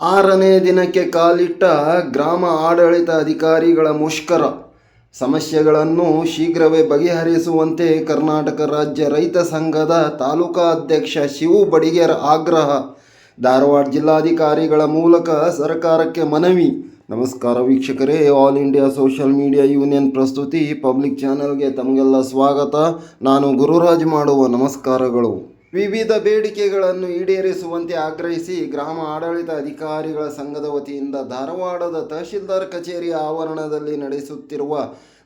ಆರನೇ ದಿನಕ್ಕೆ ಕಾಲಿಟ್ಟ ಗ್ರಾಮ ಆಡಳಿತ ಅಧಿಕಾರಿಗಳ ಮುಷ್ಕರ. ಸಮಸ್ಯೆಗಳನ್ನು ಶೀಘ್ರವೇ ಬಗೆಹರಿಸುವಂತೆ ಕರ್ನಾಟಕ ರಾಜ್ಯ ರೈತ ಸಂಘದ ತಾಲೂಕಾ ಅಧ್ಯಕ್ಷ ಶಿವು ಬಡಿಗೇರ್ ಆಗ್ರಹ. ಧಾರವಾಡ ಜಿಲ್ಲಾಧಿಕಾರಿಗಳ ಮೂಲಕ ಸರ್ಕಾರಕ್ಕೆ ಮನವಿ. ನಮಸ್ಕಾರ ವೀಕ್ಷಕರೇ, all India social media union ಪ್ರಸ್ತುತಿ ಪಬ್ಲಿಕ್ ಚಾನೆಲ್ಗೆ ತಮಗೆಲ್ಲ ಸ್ವಾಗತ. ನಾನು ಗುರುರಾಜ್ ಮಾಡುವ ನಮಸ್ಕಾರಗಳು. ವಿವಿಧ ಬೇಡಿಕೆಗಳನ್ನು ಈಡೇರಿಸುವಂತೆ ಆಗ್ರಹಿಸಿ ಗ್ರಾಮ ಆಡಳಿತ ಅಧಿಕಾರಿಗಳ ಸಂಘದ ವತಿಯಿಂದ ಧಾರವಾಡದ ತಹಶೀಲ್ದಾರ್ ಕಚೇರಿ ಆವರಣದಲ್ಲಿ ನಡೆಸುತ್ತಿರುವ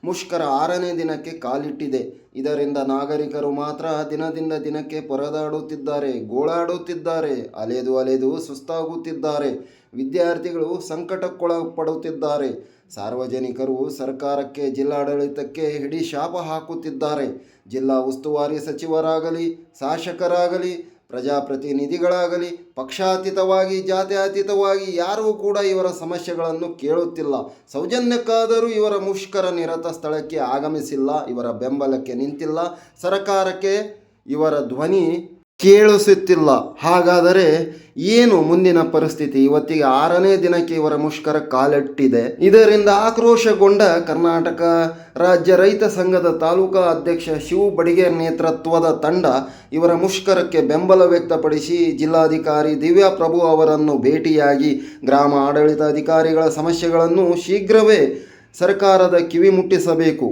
ಮುಷ್ಕರ ಆರನೇ ದಿನಕ್ಕೆ ಕಾಲಿಟ್ಟಿದೆ. ಇದರಿಂದ ನಾಗರಿಕರು ಮಾತ್ರ ದಿನದಿಂದ ದಿನಕ್ಕೆ ಪರದಾಡುತ್ತಿದ್ದಾರೆ, ಗೋಳಾಡುತ್ತಿದ್ದಾರೆ, ಅಲೆದು ಅಲೆದು ಸುಸ್ತಾಗುತ್ತಿದ್ದಾರೆ. ವಿದ್ಯಾರ್ಥಿಗಳು ಸಂಕಟಕ್ಕೊಳಪಡುತ್ತಿದ್ದಾರೆ. ಸಾರ್ವಜನಿಕರು ಸರ್ಕಾರಕ್ಕೆ, ಜಿಲ್ಲಾಡಳಿತಕ್ಕೆ ಹಿಡಿ ಶಾಪ ಹಾಕುತ್ತಿದ್ದಾರೆ. ಜಿಲ್ಲಾ ಉಸ್ತುವಾರಿ ಸಚಿವರಾಗಲಿ, ಶಾಸಕರಾಗಲಿ, ಪ್ರಜಾಪ್ರತಿನಿಧಿಗಳಾಗಲಿ, ಪಕ್ಷಾತೀತವಾಗಿ, ಜಾತ್ಯಾತೀತವಾಗಿ ಯಾರೂ ಕೂಡ ಇವರ ಸಮಸ್ಯೆಗಳನ್ನು ಕೇಳುತ್ತಿಲ್ಲ. ಸೌಜನ್ಯಕ್ಕಾದರೂ ಇವರ ಮುಷ್ಕರ ನಿರತ ಸ್ಥಳಕ್ಕೆ ಆಗಮಿಸಿಲ್ಲ, ಇವರ ಬೆಂಬಲಕ್ಕೆ ನಿಂತಿಲ್ಲ. ಸರ್ಕಾರಕ್ಕೆ ಇವರ ಧ್ವನಿ ಕೇಳಿಸುತ್ತಿಲ್ಲ. ಹಾಗಾದರೆ ಏನು ಮುಂದಿನ ಪರಿಸ್ಥಿತಿ? ಇವತ್ತಿಗೆ ಆರನೇ ದಿನಕ್ಕೆ ಇವರ ಮುಷ್ಕರ ಕಾಲಿಟ್ಟಿದೆ. ಇದರಿಂದ ಆಕ್ರೋಶಗೊಂಡ ಕರ್ನಾಟಕ ರಾಜ್ಯ ರೈತ ಸಂಘದ ತಾಲೂಕಾ ಅಧ್ಯಕ್ಷ ಶಿವ ಬಡಿಗೆ ನೇತೃತ್ವದ ತಂಡ ಇವರ ಮುಷ್ಕರಕ್ಕೆ ಬೆಂಬಲ ವ್ಯಕ್ತಪಡಿಸಿ ಜಿಲ್ಲಾಧಿಕಾರಿ ದಿವ್ಯಾ ಪ್ರಭು ಅವರನ್ನು ಭೇಟಿಯಾಗಿ ಗ್ರಾಮ ಆಡಳಿತಾಧಿಕಾರಿಗಳ ಸಮಸ್ಯೆಗಳನ್ನು ಶೀಘ್ರವೇ ಸರ್ಕಾರದ ಕಿವಿ ಮುಟ್ಟಿಸಬೇಕು.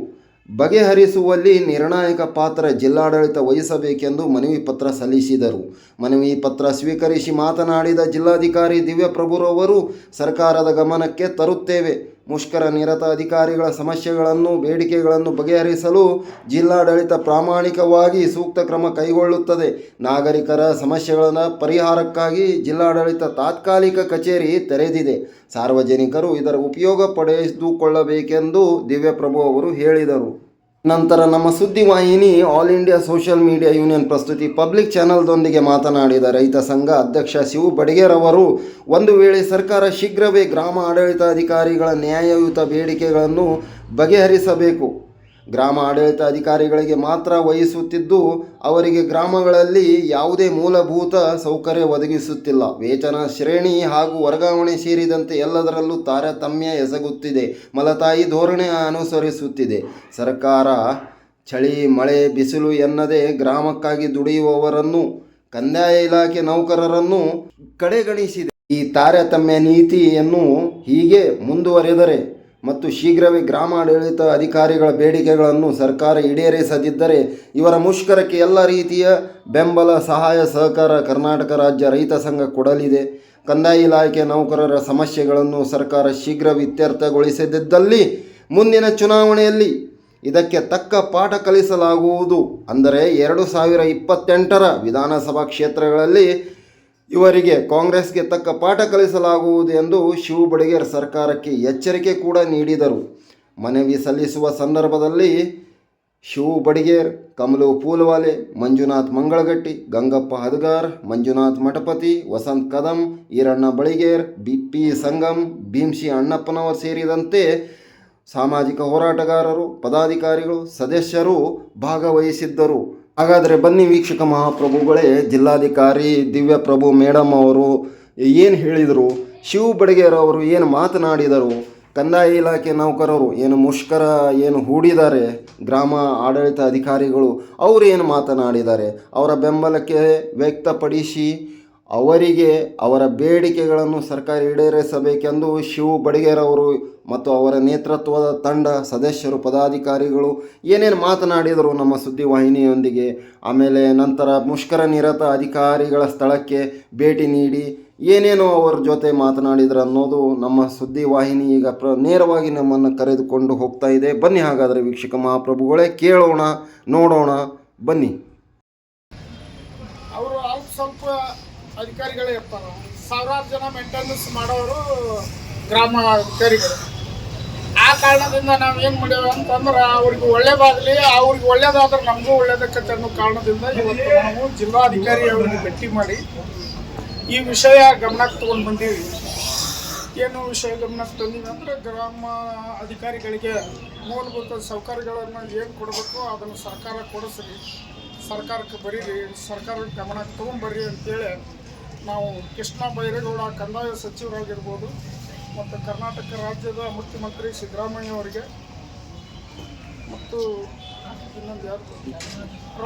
ಬಗೆಹರಿಸುವಲ್ಲಿ ನಿರ್ಣಾಯಕ ಪಾತ್ರ ಜಿಲ್ಲಾಡಳಿತ ವಹಿಸಬೇಕೆಂದು ಮನವಿ ಪತ್ರ ಸಲ್ಲಿಸಿದರು. ಮನವಿ ಪತ್ರ ಸ್ವೀಕರಿಸಿ ಮಾತನಾಡಿದ ಜಿಲ್ಲಾಧಿಕಾರಿ ದಿವ್ಯಪ್ರಭುರವರು, ಸರ್ಕಾರದ ಗಮನಕ್ಕೆ ತರುತ್ತೇವೆ. ಮುಷ್ಕರ ನಿರತ ಅಧಿಕಾರಿಗಳ ಸಮಸ್ಯೆಗಳನ್ನು, ಬೇಡಿಕೆಗಳನ್ನು ಬಗೆಹರಿಸಲು ಜಿಲ್ಲಾಡಳಿತ ಪ್ರಾಮಾಣಿಕವಾಗಿ ಸೂಕ್ತ ಕ್ರಮ ಕೈಗೊಳ್ಳುತ್ತದೆ. ನಾಗರಿಕರ ಸಮಸ್ಯೆಗಳ ಪರಿಹಾರಕ್ಕಾಗಿ ಜಿಲ್ಲಾಡಳಿತ ತಾತ್ಕಾಲಿಕ ಕಚೇರಿ ತೆರೆದಿದೆ. ಸಾರ್ವಜನಿಕರು ಇದರ ಉಪಯೋಗ ಪಡೆದುಕೊಳ್ಳಬೇಕೆಂದು ದಿವ್ಯಪ್ರಭು ಅವರು ಹೇಳಿದರು. ನಂತರ ನಮ್ಮ ಸುದ್ದಿವಾಹಿನಿ all India social media union ಪ್ರಸ್ತುತಿ ಪಬ್ಲಿಕ್ ಚಾನೆಲ್ದೊಂದಿಗೆ ಮಾತನಾಡಿದ ರೈತ ಸಂಘ ಅಧ್ಯಕ್ಷ ಶಿವು ಬಡಿಗೇರ್ ಅವರು ಒಂದು ವೇಳೆ ಸರ್ಕಾರ ಶೀಘ್ರವೇ ಗ್ರಾಮ ಆಡಳಿತಾಧಿಕಾರಿಗಳ ನ್ಯಾಯಯುತ ಬೇಡಿಕೆಗಳನ್ನು ಬಗೆಹರಿಸಬೇಕು. ಗ್ರಾಮ ಆಡಳಿತ ಅಧಿಕಾರಿಗಳಿಗೆ ಮಾತ್ರ ವಹಿಸುತ್ತಿದ್ದು, ಅವರಿಗೆ ಗ್ರಾಮಗಳಲ್ಲಿ ಯಾವುದೇ ಮೂಲಭೂತ ಸೌಕರ್ಯ ಒದಗಿಸುತ್ತಿಲ್ಲ. ವೇತನ, ಶ್ರೇಣಿ ಹಾಗೂ ವರ್ಗಾವಣೆ ಸೇರಿದಂತೆ ಎಲ್ಲದರಲ್ಲೂ ತಾರತಮ್ಯ ಎಸಗುತ್ತಿದೆ. ಮಲತಾಯಿ ಧೋರಣೆ ಅನುಸರಿಸುತ್ತಿದೆ. ಸರ್ಕಾರ ಚಳಿ, ಮಳೆ, ಬಿಸಿಲು ಎನ್ನದೇ ಗ್ರಾಮಕ್ಕಾಗಿ ದುಡಿಯುವವರನ್ನು, ಕಂದಾಯ ಇಲಾಖೆ ನೌಕರರನ್ನು ಕಡೆಗಣಿಸಿದೆ. ಈ ತಾರತಮ್ಯ ನೀತಿಯನ್ನು ಹೀಗೆ ಮುಂದುವರೆದರೆ ಮತ್ತು ಶೀಘ್ರವೇ ಗ್ರಾಮಾಡಳಿತ ಅಧಿಕಾರಿಗಳ ಬೇಡಿಕೆಗಳನ್ನು ಸರ್ಕಾರ ಈಡೇರಿಸದಿದ್ದರೆ ಇವರ ಮುಷ್ಕರಕ್ಕೆ ಎಲ್ಲ ರೀತಿಯ ಬೆಂಬಲ, ಸಹಾಯ, ಸಹಕಾರ ಕರ್ನಾಟಕ ರಾಜ್ಯ ರೈತ ಸಂಘ ಕೊಡಲಿದೆ. ಕಂದಾಯ ಇಲಾಖೆ ನೌಕರರ ಸಮಸ್ಯೆಗಳನ್ನು ಸರ್ಕಾರ ಶೀಘ್ರ ಇತ್ಯರ್ಥಗೊಳಿಸದಿದ್ದಲ್ಲಿ ಮುಂದಿನ ಚುನಾವಣೆಯಲ್ಲಿ ಇದಕ್ಕೆ ತಕ್ಕ ಪಾಠ ಕಲಿಸಲಾಗುವುದು. ಅಂದರೆ ಎರಡು ಸಾವಿರ ಇಪ್ಪತ್ತೆಂಟರ ವಿಧಾನಸಭಾ ಕ್ಷೇತ್ರಗಳಲ್ಲಿ ಇವರಿಗೆ ಕಾಂಗ್ರೆಸ್ಗೆ ತಕ್ಕ ಪಾಠ ಕಲಿಸಲಾಗುವುದು ಎಂದು ಶಿವು ಬಡಿಗೇರ್ ಸರ್ಕಾರಕ್ಕೆ ಎಚ್ಚರಿಕೆ ಕೂಡ ನೀಡಿದರು. ಮನವಿ ಸಲ್ಲಿಸುವ ಸಂದರ್ಭದಲ್ಲಿ ಶಿವು ಬಡಿಗೇರ್, ಕಮಲು ಪೂಲ್ವಾಲೆ, ಮಂಜುನಾಥ್ ಮಂಗಳಗಟ್ಟಿ, ಗಂಗಪ್ಪ ಹದಗಾರ್, ಮಂಜುನಾಥ್ ಮಠಪತಿ, ವಸಂತ್ ಕದಂ, ಈರಣ್ಣ ಬಳಿಗೇರ್ ಬಿ ಪಿ ಸಂಗಮ್ ಭೀಮ್ಶಿ ಅಣ್ಣಪ್ಪನವರು ಸೇರಿದಂತೆ ಸಾಮಾಜಿಕ ಹೋರಾಟಗಾರರು, ಪದಾಧಿಕಾರಿಗಳು, ಸದಸ್ಯರು ಭಾಗವಹಿಸಿದ್ದರು. ಹಾಗಾದರೆ ಬನ್ನಿ ವೀಕ್ಷಕ ಮಹಾಪ್ರಭುಗಳೇ, ಜಿಲ್ಲಾಧಿಕಾರಿ ದಿವ್ಯಪ್ರಭು ಮೇಡಮ್ ಅವರು ಏನು ಹೇಳಿದರು? ಶಿವ ಬಡಿಗೇರ್ ಅವರು ಏನು ಮಾತನಾಡಿದರು? ಕಂದಾಯ ಇಲಾಖೆ ನೌಕರರು ಏನು ಮುಷ್ಕರ ಏನು ಹೂಡಿದ್ದಾರೆ? ಗ್ರಾಮ ಆಡಳಿತ ಅಧಿಕಾರಿಗಳು ಅವರು ಏನು ಮಾತನಾಡಿದ್ದಾರೆ? ಅವರ ಬೆಂಬಲಕ್ಕೆ ವ್ಯಕ್ತಪಡಿಸಿ ಅವರಿಗೆ ಅವರ ಬೇಡಿಕೆಗಳನ್ನು ಸರ್ಕಾರ ಈಡೇರಿಸಬೇಕೆಂದು ಶಿವು ಬಡಿಗೇರವರು ಮತ್ತು ಅವರ ನೇತೃತ್ವದ ತಂಡ ಸದಸ್ಯರು, ಪದಾಧಿಕಾರಿಗಳು ಏನೇನು ಮಾತನಾಡಿದರು ನಮ್ಮ ಸುದ್ದಿವಾಹಿನಿಯೊಂದಿಗೆ. ಆಮೇಲೆ ನಂತರ ಮುಷ್ಕರ ನಿರತ ಅಧಿಕಾರಿಗಳ ಸ್ಥಳಕ್ಕೆ ಭೇಟಿ ನೀಡಿ ಏನೇನು ಅವರ ಜೊತೆ ಮಾತನಾಡಿದ್ರು ಅನ್ನೋದು ನಮ್ಮ ಸುದ್ದಿವಾಹಿನಿ ಈಗ ಪ್ರ ನೇರವಾಗಿ ನಮ್ಮನ್ನು ಕರೆದುಕೊಂಡು ಹೋಗ್ತಾ ಇದೆ. ಬನ್ನಿ ಹಾಗಾದರೆ ವೀಕ್ಷಕ ಮಹಾಪ್ರಭುಗಳೇ, ಕೇಳೋಣ, ನೋಡೋಣ, ಬನ್ನಿ. ಅವರು ಸ್ವಲ್ಪ ಅಧಿಕಾರಿಗಳೇ ಇರ್ತಾರೆ. ಸಾವಿರಾರು ಜನ ಮೇಂಟೆನೆನ್ಸ್ ಮಾಡೋರು ಗ್ರಾಮ ಅಧಿಕಾರಿಗಳು ಆ ಕಾರಣದಿಂದ ನಾವು ಏನು ಮಾಡ್ಯಾವ ಅಂತಂದ್ರೆ, ಅವ್ರಿಗೆ ಒಳ್ಳೇದಾಗಲಿ, ಅವ್ರಿಗೆ ಒಳ್ಳೇದಾದ್ರೆ ನಮಗೂ ಒಳ್ಳೇದಕ್ಕತ್ತೆ ಅನ್ನೋ ಕಾರಣದಿಂದ ಇವತ್ತು ನಾವು ಜಿಲ್ಲಾಧಿಕಾರಿ ಅವರಿಗೆ ಭೇಟಿ ಮಾಡಿ ಈ ವಿಷಯ ಗಮನಕ್ಕೆ ತೊಗೊಂಡು ಬಂದೀವಿ. ಏನು ವಿಷಯ ಗಮನಕ್ಕೆ ತಂದೀವಿ ಅಂದರೆ, ಗ್ರಾಮ ಅಧಿಕಾರಿಗಳಿಗೆ ಮೂಲಭೂತ ಸೌಕರ್ಯಗಳನ್ನು ಏನು ಕೊಡಬೇಕು ಅದನ್ನು ಸರ್ಕಾರ ಕೊಡಿಸ್ರಿ. ಸರ್ಕಾರಕ್ಕೆ ಬರೀರಿ, ಸರ್ಕಾರಕ್ಕೆ ಗಮನಕ್ಕೆ ತೊಗೊಂಬರ್ರಿ ಅಂತೇಳಿ ನಾವು ಕೃಷ್ಣ ಬೈರೇಗೌಡ ಕಂದಾಯ ಸಚಿವರಾಗಿರ್ಬೋದು ಮತ್ತು ಕರ್ನಾಟಕ ರಾಜ್ಯದ ಮುಖ್ಯಮಂತ್ರಿ ಸಿದ್ದರಾಮಯ್ಯ ಅವರಿಗೆ ಮತ್ತು ಇನ್ನೊಂದು ಯಾರು?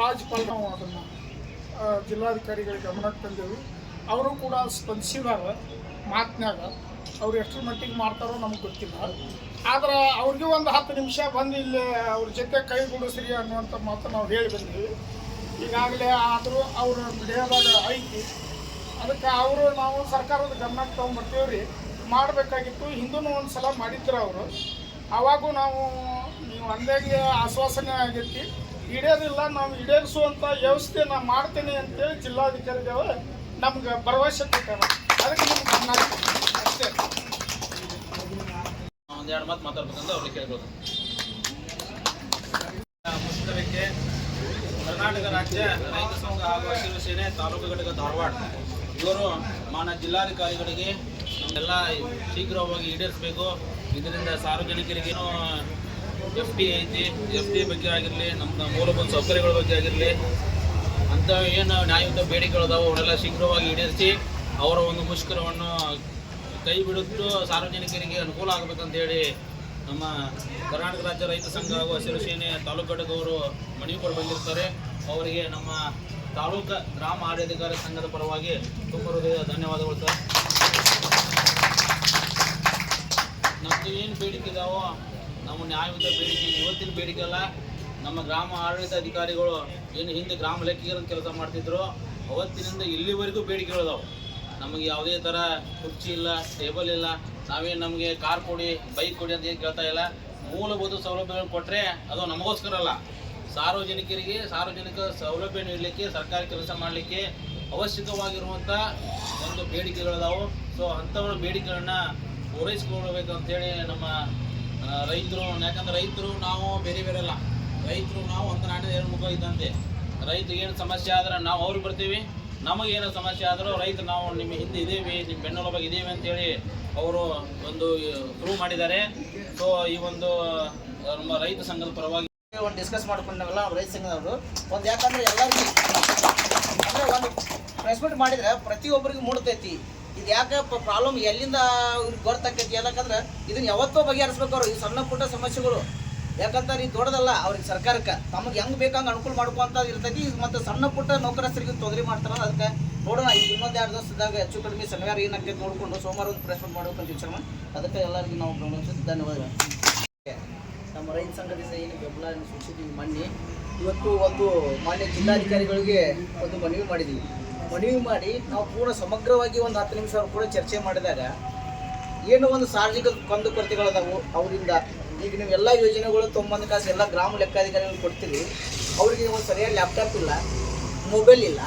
ರಾಜ್ಪಾಲ್ ನಾವು ಅದನ್ನು ಜಿಲ್ಲಾಧಿಕಾರಿಗಳಿಗೆ ಗಮನಕ್ಕೆ ತಂದೆವು. ಅವರು ಕೂಡ ಸ್ಪಂದಿಸಿದಾಗ ಮಾತಿನಾಗ ಅವ್ರು ಎಷ್ಟರ ಮಟ್ಟಿಗೆ ಮಾಡ್ತಾರೋ ನಮ್ಗೆ ಗೊತ್ತಿಲ್ಲ. ಆದ್ರೆ ಅವ್ರಿಗೆ ಒಂದು ಹತ್ತು ನಿಮಿಷ ಬಂದು ಇಲ್ಲಿ ಅವ್ರ ಜೊತೆ ಕೈಗೂಡಿಸ್ರಿ ಅನ್ನುವಂಥ ಮಾತು ನಾವು ಹೇಳಿ ಬಂದೀವಿ. ಈಗಾಗಲೇ ಆದರೂ ಅವ್ರ ದೇಹದಾಗ ಐತಿ. ಅದಕ್ಕೆ ಅವರು ನಾವು ಸರ್ಕಾರದ ಗಮನಕ್ಕೆ ತೊಗೊಂಬರ್ತೀವಿ ರೀ ಮಾಡಬೇಕಾಗಿತ್ತು. ಹಿಂದೂ ಒಂದು ಸಲ ಮಾಡಿದ್ರು ಅವರು. ಆವಾಗೂ ನಾವು, ನೀವು ಅಂದಾಗೆ ಆಶ್ವಾಸನೆ ಆಗೈತಿ. ಈಡೇರಿಲ್ಲ ನಾವು ಈಡೇರಿಸುವಂಥ ವ್ಯವಸ್ಥೆ ನಾನು ಮಾಡ್ತೀನಿ ಅಂತೇಳಿ ಜಿಲ್ಲಾಧಿಕಾರಿಗಳು ನಮ್ಗೆ ಭರವಸೆ ಕೊಟ್ಟಾರ. ಅದಕ್ಕೆ ನಿಮ್ಗೆ ಗಮನ. ಅಷ್ಟೇ ಒಂದೆರಡು ಮಾತು ಮಾತಾಡ್ಬೇಕಂತ ಅವ್ರಿಗೆ ಕೇಳ್ಬೋದು. ಕರ್ನಾಟಕ ರಾಜ್ಯ ರೈತ ಸಂಘ ಹಾಗೂ ಹಸಿರು ಸೇನೆ ತಾಲೂಕು ಘಟಕ ಧಾರವಾಡ. ಇವರು ಮಾನ್ಯ ಜಿಲ್ಲಾಧಿಕಾರಿಗಳಿಗೆ ಎಲ್ಲ ಶೀಘ್ರವಾಗಿ ಈಡೇರಿಸಬೇಕು. ಇದರಿಂದ ಸಾರ್ವಜನಿಕರಿಗೆ ಎಫ್ ಟಿ ಐತಿ, ಎಫ್ ಟಿ ಬಗ್ಗೆ ಆಗಿರಲಿ ನಮ್ಮ ಮೂಲಭೂತ ಸೌಕರ್ಯಗಳ ಬಗ್ಗೆ ಆಗಿರಲಿ ಅಂಥ ಏನು ನ್ಯಾಯಯುತ ಬೇಡಿಕೆಗಳಿದಾವೆ ಅವರೆಲ್ಲ ಶೀಘ್ರವಾಗಿ ಈಡೇರಿಸಿ ಅವರ ಒಂದು ಮುಷ್ಕರವನ್ನು ಕೈ ಬಿಡುತ್ತು ಸಾರ್ವಜನಿಕರಿಗೆ ಅನುಕೂಲ ಆಗಬೇಕಂತ ಹೇಳಿ ನಮ್ಮ ಕರ್ನಾಟಕ ರಾಜ್ಯ ರೈತ ಸಂಘ ಹಾಗೂ ಹಸಿರು ಸೇನೆ ತಾಲೂಕು ಘಟಕವರು ಮನವಿ ಕೊಟ್ಟು ಬಂದಿರ್ತಾರೆ. ಅವರಿಗೆ ನಮ್ಮ ತಾಲೂಕು ಗ್ರಾಮ ಆಡಳಿತಗಾರ ಸಂಘದ ಪರವಾಗಿ ತುಂಬ ಹೃದಯ ಧನ್ಯವಾದಗಳು ಸರ್. ನಮ್ದು ಏನು ಬೇಡಿಕೆ ಇದಾವೋ, ನಮ್ಮ ನ್ಯಾಯಯುತ ಬೇಡಿಕೆ, ಇವತ್ತಿನ ಬೇಡಿಕೆ ಅಲ್ಲ, ನಮ್ಮ ಗ್ರಾಮ ಆಡಳಿತ ಅಧಿಕಾರಿಗಳು ಏನು ಹಿಂದೆ ಗ್ರಾಮ ಲೆಕ್ಕಿಗರ ಕೆಲಸ ಮಾಡ್ತಿದ್ರು, ಅವತ್ತಿನಿಂದ ಇಲ್ಲಿವರೆಗೂ ಬೇಡಿಕೆಗಳಿದಾವೆ ನಮಗೆ ಯಾವುದೇ ಥರ ಕುರ್ಚಿ ಇಲ್ಲ, ಟೇಬಲ್ ಇಲ್ಲ ನಾವೇನು ನಮಗೆ ಕಾರ್ ಕೊಡಿ, ಬೈಕ್ ಕೊಡಿ ಅಂತ ಏನು ಕೇಳ್ತಾ ಇಲ್ಲ. ಮೂಲಭೂತ ಸೌಲಭ್ಯಗಳು ಕೊಟ್ಟರೆ ಅದು ನಮಗೋಸ್ಕರ ಅಲ್ಲ. ಸಾರ್ವಜನಿಕರಿಗೆ ಸಾರ್ವಜನಿಕ ಸೌಲಭ್ಯ ನೀಡಲಿಕ್ಕೆ, ಸರ್ಕಾರಿ ಕೆಲಸ ಮಾಡಲಿಕ್ಕೆ ಅವಶ್ಯಕವಾಗಿರುವಂಥ ಒಂದು ಬೇಡಿಕೆಗಳಿದಾವೆ. ಸೊ ಅಂಥವ್ರ ಬೇಡಿಕೆಗಳನ್ನ ಪೂರೈಸಿಕೊಳ್ಬೇಕು ಅಂತೇಳಿ ನಮ್ಮ ರೈತರು, ಯಾಕಂದ್ರೆ ರೈತರು ನಾವು ಬೇರೆ ಬೇರೆ ಅಲ್ಲ. ರೈತರು ನಾವು ಒಂದು ನಾಣ್ಯದ ಎರಡು ಮುಖ ಇದ್ದಂತೆ. ರೈತರಿಗೆ ಏನು ಸಮಸ್ಯೆ ಆದ್ರೆ ನಾವು ಅವ್ರಿಗೆ ಬರ್ತೀವಿ. ನಮಗೇನು ಸಮಸ್ಯೆ ಆದರೂ ರೈತರು ನಾವು ನಿಮ್ಮ ಹಿಂದೆ ಇದ್ದೀವಿ, ನಿಮ್ಮ ಬೆನ್ನೆಲುಬಾಗಿ ಇದ್ದೀವಿ ಅಂತೇಳಿ ಅವರು ಒಂದು ಪ್ರೂವ್ ಮಾಡಿದ್ದಾರೆ. ಸೊ ಈ ಒಂದು ನಮ್ಮ ರೈತ ಸಂಘದ ಪರವಾಗಿ ಒಂದು ಡಿಸ್ಕಸ್ ಮಾಡ್ಕೊಂಡಾಗಲ್ಲ ನಾವು ರೈತ ಸಂಘದವರು. ಒಂದು ಯಾಕಂದ್ರೆ ಎಲ್ಲರಿಗೂ ಅಂದ್ರೆ ಒಂದು ಪ್ರೆಸ್ಮೆಂಟ್ ಮಾಡಿದ್ರೆ ಪ್ರತಿಯೊಬ್ಬರಿಗೂ ಮೂಡತೈತಿ. ಇದು ಯಾಕೆ ಪ್ರಾಬ್ಲಮ್ ಎಲ್ಲಿಂದ ಗೊತ್ತಾಕೈತಿ ಯಾಕಂದ್ರೆ ಇದನ್ನ ಯಾವತ್ತೋ ಬಗೆಹರಿಸ್ಬೇಕು ಅವರು, ಈ ಸಣ್ಣ ಪುಟ್ಟ ಸಮಸ್ಯೆಗಳು. ಯಾಕಂತಾರೆ ಇದು ದೊಡ್ಡದಲ್ಲ, ಅವ್ರಿಗೆ ಸರ್ಕಾರಕ್ಕೆ. ತಮಗೆ ಹೆಂಗ್ ಬೇಕಂಗೆ ಅನುಕೂಲ ಮಾಡ್ಕೊಂತ ಇರ್ತೈತಿ ಇದು ಮತ್ತೆ ಸಣ್ಣ ಪುಟ್ಟ ನೌಕರಸ್ಥರಿಗೆ ತೊಂದರೆ ಮಾಡ್ತಾರ ಅದಕ್ಕೆ ನೋಡೋಣ. ಈಗ ಇನ್ನೊಂದು ಎರಡು ದಿವಸದಾಗ ಹೆಚ್ಚು ಕಡಿಮೆ ಶನಿವಾರ ಏನಾಗ್ತೈತೆ ನೋಡ್ಕೊಂಡು ಸೋಮವಾರ ಒಂದು ಪ್ರೆಸ್ಮೆಂಟ್ ಮಾಡಬೇಕಂತ ವಿಚಾರ ಮಾಡಿ. ಅದಕ್ಕೆ ಎಲ್ಲರಿಗೂ ನಾವು ಗಮನಿಸಿ ಧನ್ಯವಾದಗಳು. ರೈತ ಸಂಘದಿಂದ ಏನು ಬೆಂಬಲ ಸೂಚಿಸಿದ್ದೀವಿ ಮೊನ್ನೆ. ಇವತ್ತು ಒಂದು ಮಾನ್ಯ ಜಿಲ್ಲಾಧಿಕಾರಿಗಳಿಗೆ ಒಂದು ಮನವಿ ಮಾಡಿದ್ದೀವಿ ಮನವಿ ಮಾಡಿ ನಾವು ಪೂರ್ಣ ಸಮಗ್ರವಾಗಿ ಒಂದು ಹತ್ತು ನಿಮಿಷ ಅವ್ರು ಕೂಡ ಚರ್ಚೆ ಮಾಡಿದಾಗ ಏನು ಒಂದು ಸಾರ್ವಜನಿಕ ಕಂದು ಕೊರತೆಗಳದಾವು ಅವರಿಂದ. ಈಗ ನೀವು ಎಲ್ಲ ಯೋಜನೆಗಳು ತೊಂಬಂದು ಕಾಸು ಎಲ್ಲ ಗ್ರಾಮ ಲೆಕ್ಕಾಧಿಕಾರಿಗಳು ಕೊಡ್ತೀವಿ ಅವರಿಗೆ ಒಂದು ಸರಿಯಾದ ಲ್ಯಾಪ್ಟಾಪ್ ಇಲ್ಲ ಮೊಬೈಲ್ ಇಲ್ಲ.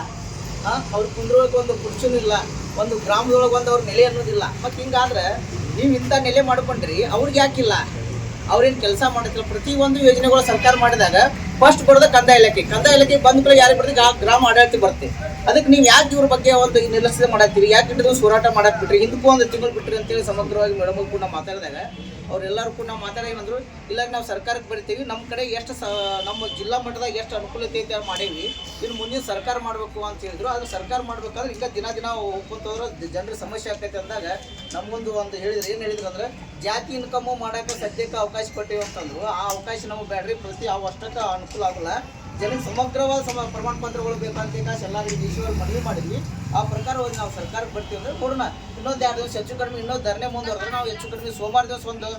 ಅವ್ರು ಕುಂದ್ರೋಳಕ್ಕೆ ಒಂದು ಕುರ್ಚುನೂ ಇಲ್ಲ. ಒಂದು ಗ್ರಾಮದೊಳಗೆ ಒಂದು ಅವ್ರ ನೆಲೆ ಅನ್ನೋದಿಲ್ಲ. ಮತ್ತು ಹಿಂಗಾದ್ರೆ ನೀವು ಇಂಥ ನೆಲೆ ಮಾಡ್ಕೊಂಡ್ರಿ, ಅವ್ರಿಗೆ ಯಾಕಿಲ್ಲ? ಅವ್ರೇನು ಕೆಲಸ ಮಾಡ್ತಿಲ್ಲ ಪ್ರತಿಯೊಂದು ಯೋಜನೆಗಳು ಸರ್ಕಾರ ಮಾಡಿದಾಗ ಫಸ್ಟ್ ಬರೋದು ಕಂದಾಯ ಇಲಾಖೆ. ಕಂದಾಯ ಇಲಾಖೆ ಬಂದ ಕೂಡ ಯಾರಿಗೆ ಬರ್ತದೆ ಗ್ರಾ- ಗ್ರಾಮ ಆಡಳಿತ ಬರ್ತೀವಿ ಅದಕ್ಕೆ ನೀವು ಯಾಕೆ ಇವ್ರ ಬಗ್ಗೆ ಒಂದು ನಿರ್ಲಕ್ಷ್ಯ ಮಾಡತ್ತೀರಿ? ಯಾಕೆ ಹಿಡಿದು ಹೋರಾಟ ಮಾಡಕ್ ಬಿಟ್ರಿ ಹಿಂದಕ್ಕೂ ಒಂದು ತಿಂಗಳು ಬಿಟ್ರಿ ಅಂತೇಳಿ ಸಮಗ್ರವಾಗಿ ಮೇಡಮ್ ಕೂಡ ಮಾತಾಡಿದಾಗ ಅವರೆಲ್ಲರೂ ಕೂಡ ನಾವು ಏನಂದ್ರು ಇಲ್ಲ ನಾವು ಸರ್ಕಾರಕ್ಕೆ ಬರಿತೀವಿ ನಮ್ಮ ಕಡೆ ಎಷ್ಟು ಸ, ನಮ್ಮ ಜಿಲ್ಲಾ ಮಟ್ಟದಾಗ ಎಷ್ಟು ಅನುಕೂಲತೆ ಐತೆ ಮಾಡೇವಿ, ಇನ್ನು ಮುಂದಿನ ಸರ್ಕಾರ ಮಾಡಬೇಕು ಅಂತ ಹೇಳಿದ್ರು, ಆದ್ರೆ ಸರ್ಕಾರ ಮಾಡ್ಬೇಕಾದ್ರೆ ಈಗ ದಿನ ದಿನ ಒಪ್ಪಂತವ್ರು ಜನರ ಸಮಸ್ಯೆ ಆಗ್ತೈತೆ ಅಂದಾಗ ನಮಗೊಂದು ಒಂದು ಹೇಳಿದ್ರು, ಏನು ಹೇಳಿದ್ರು ಅಂದ್ರೆ, ಜಾತಿ ಇನ್ಕಮ್ಮು ಮಾಡೋಕೆ ಸದ್ಯಕ್ಕೆ ಅವಕಾಶ ಕೊಟ್ಟೇವೆ ಅಂತಂದ್ರು, ಆ ಅವಕಾಶ ನಮಗೆ ಬ್ಯಾಡ್ರಿ, ಪ್ರತಿ ಅವು ಅಷ್ಟಕ್ಕೆ ಅನುಕೂಲ ಆಗಲ್ಲ. ಜನಕ್ಕೆ ಸಮಗ್ರವಾದ ಸಮ, ಪ್ರಮಾಣ ಪತ್ರಗಳು ಬೇಕಂತ ಎಲ್ಲರಿಗೂ ದೇಶವಾಗಿ ಮನವಿ ಮಾಡಿದ್ವಿ. ಆ ಪ್ರಕಾರವಾಗಿ ನಾವು ಸರ್ಕಾರಕ್ಕೆ ಬರ್ತೀವಿ ಅಂದ್ರೆ ನೋಡೋಣ ಇನ್ನೊಂದು ಎರಡು ದಿವಸ ಹೆಚ್ಚು ಕಡಿಮೆ ಇನ್ನೊಂದು ಧರಣಿ ಮುಂದುವರೆದ್ರೆ ನಾವು ಹೆಚ್ಚು ಕಡಿಮೆ ಸೋಮವಾರ ದಿವಸ ಒಂದು